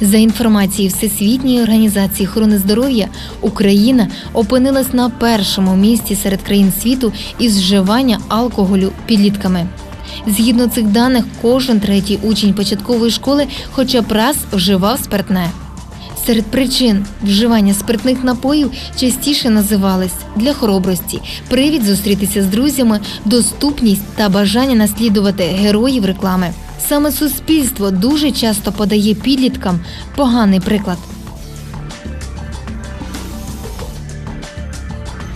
За інформацією Всесвітньої організації охорони здоров'я, Україна опинилась на першому місці серед країн світу із вживання алкоголю підлітками. Згідно цих даних, кожен третій учень початкової школи хоча б раз вживав спиртне. Серед причин вживання спиртних напоїв частіше називались для хоробрості, привід зустрітися з друзями, доступність та бажання наслідувати героїв реклами. Саме суспільство дуже часто подає підліткам поганий приклад.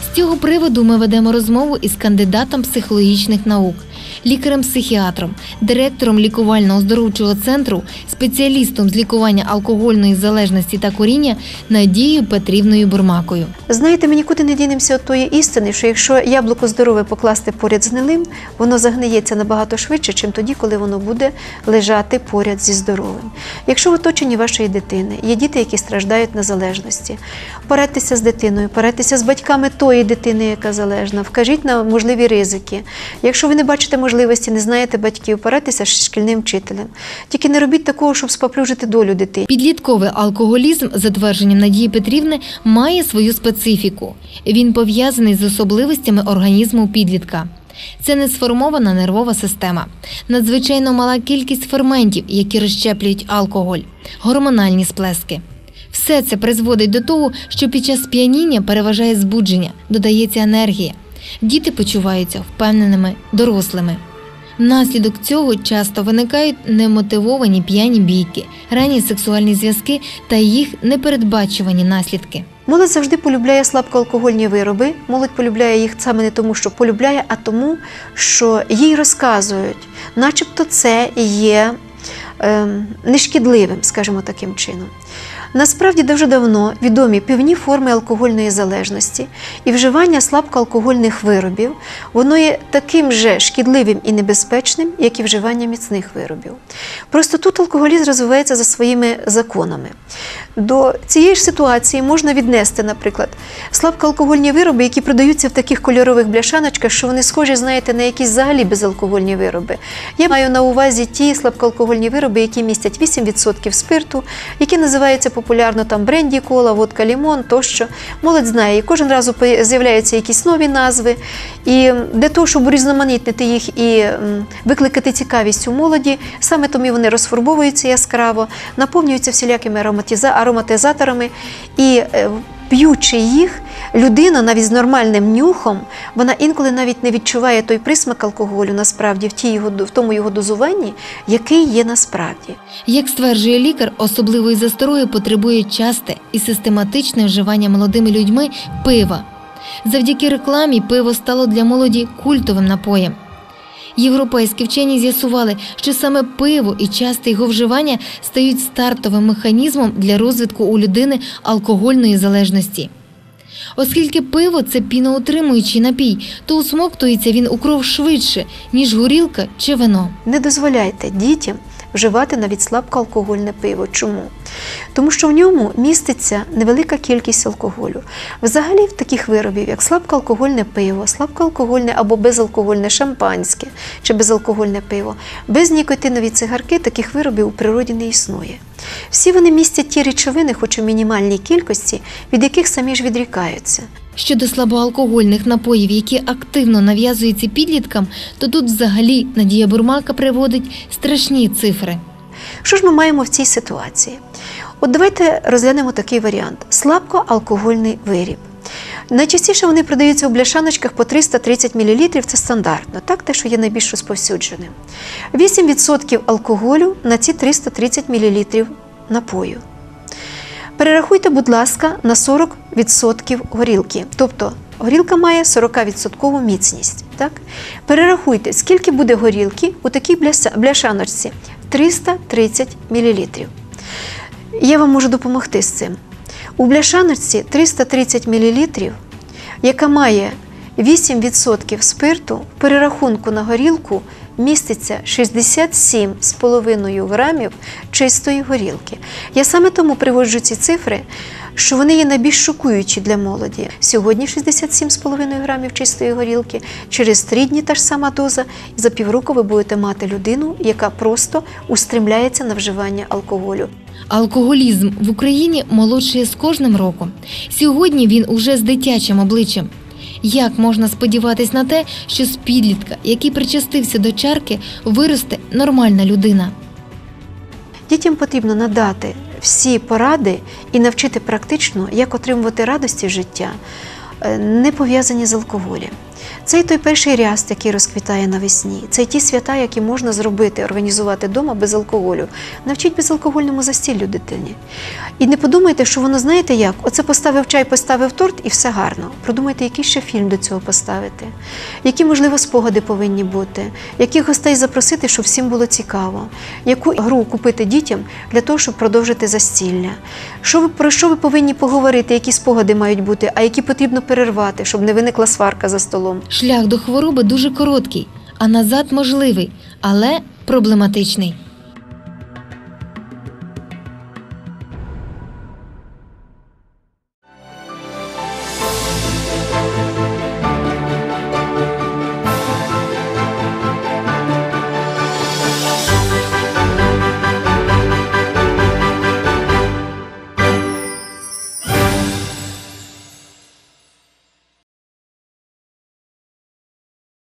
З цього приводу ми ведемо розмову із кандидатом психологічних наук, лікарем-психіатром, директором лікувально-оздоровчого центру, спеціалістом з лікування алкогольної залежності та коріння Надією Петрівною Бурмакою. Знаєте, ми нікуди не дінемося від тої істини, що якщо яблуко здорове покласти поряд з гнилим, воно загниється набагато швидше, ніж тоді, коли воно буде лежати поряд зі здоровим. Якщо в оточенні вашої дитини є діти, які страждають на залежності, порадьтеся з дитиною, порадьтеся з батьками тої дитини, яка залежна, вкажіть на можливі ризики. Якщо ви не бачите можливості, не знаєте батьків, порадьтеся з шкільним вчителем. Тільки не робіть такого, щоб споплюжити долю дитини. Підлітковий алкоголізм, за твердженням Надії Петрівни, має свою специфіку. Він пов'язаний з особливостями організму підлітка. Це не сформована нервова система, надзвичайно мала кількість ферментів, які розщеплюють алкоголь, гормональні сплески. Все це призводить до того, що під час п'яніння переважає збудження, додається енергія. Діти почуваються впевненими дорослими. Внаслідок цього часто виникають немотивовані п'яні бійки, ранні сексуальні зв'язки та їх непередбачувані наслідки. Молодь завжди полюбляє слабкоалкогольні вироби. Молодь полюбляє їх саме не тому, що полюбляє, а тому, що їй розказують, начебто це є ем, нешкідливим, скажімо таким чином. Насправді дуже давно відомі певні форми алкогольної залежності і вживання слабкоалкогольних виробів, воно є таким же шкідливим і небезпечним, як і вживання міцних виробів. Просто тут алкоголізм розвивається за своїми законами. До цієї ж ситуації можна віднести, наприклад, слабкоалкогольні вироби, які продаються в таких кольорових бляшаночках, що вони схожі, знаєте, на якісь взагалі безалкогольні вироби. Я маю на увазі ті слабкоалкогольні вироби, які містять 8% спирту, які називаються популярно там бренді кола, водка лімон тощо. Молодь знає, і кожен раз з'являються якісь нові назви. І для того, щоб урізноманітнити їх і викликати цікавість у молоді, саме тому вони розфарбовуються яскраво, наповнюються всілякими ароматиза- ароматизаторами і е, п'ючи їх, людина навіть з нормальним нюхом, вона інколи навіть не відчуває той присмак алкоголю насправді в, тій його, в тому його дозуванні, який є насправді. Як стверджує лікар, особливої засторої потребує часте і систематичне вживання молодими людьми пива. Завдяки рекламі пиво стало для молоді культовим напоєм. Європейські вчені з'ясували, що саме пиво і часте його вживання стають стартовим механізмом для розвитку у людини алкогольної залежності. Оскільки пиво це піноутримуючий напій, то усмоктується він у кров швидше, ніж горілка чи вино. Не дозволяйте дітям вживати навіть слабкоалкогольне пиво. Чому? Тому що в ньому міститься невелика кількість алкоголю. Взагалі, в таких виробів, як слабкоалкогольне пиво, слабкоалкогольне або безалкогольне шампанське чи безалкогольне пиво, безнікотинові цигарки таких виробів у природі не існує. Всі вони містять ті речовини, хоч у мінімальній кількості, від яких самі ж відрікаються. Щодо слабоалкогольних напоїв, які активно нав'язуються підліткам, то тут взагалі Надія Бурмака приводить страшні цифри. Що ж ми маємо в цій ситуації? От давайте розглянемо такий варіант: слабкоалкогольний виріб. Найчастіше вони продаються у бляшаночках по 330 мл, це стандартно, так, те, що є найбільш розповсюдженим. 8% алкоголю на ці 330 мл напою. Перерахуйте, будь ласка, на 40% горілки. Тобто горілка має 40% міцність. Так? Перерахуйте, скільки буде горілки у такій бляшаночці 330 мл. Я вам можу допомогти з цим. У бляшаночці 330 мл, яка має 8% спирту, в перерахунку на горілку міститься 67,5 грамів чистої горілки. Я саме тому приводжу ці цифри, що вони є найбільш шокуючі для молоді. Сьогодні 67,5 грамів чистої горілки, через три дні та ж сама доза, і за півроку ви будете мати людину, яка просто устремляється на вживання алкоголю. Алкоголізм в Україні молодшає з кожним роком. Сьогодні він уже з дитячим обличчям. Як можна сподіватись на те, що з підлітка, який причастився до чарки, виросте нормальна людина? Дітям потрібно надати всі поради і навчити практично, як отримувати радості життя, не пов'язані з алкоголем. Це і той перший ряст, який розквітає навесні. Це ті свята, які можна зробити, організувати вдома без алкоголю. Навчіть безалкогольному застіллю дитині. І не подумайте, що воно знаєте як? Оце поставив чай, поставив торт і все гарно. Продумайте, який ще фільм до цього поставити, які, можливо, спогади повинні бути, яких гостей запросити, щоб всім було цікаво, яку гру купити дітям для того, щоб продовжити застілля. Що ви, про що ви повинні поговорити, які спогади мають бути, а які потрібно перервати, щоб не виникла сварка за столом. Шлях до хвороби дуже короткий, а назад можливий, але проблематичний.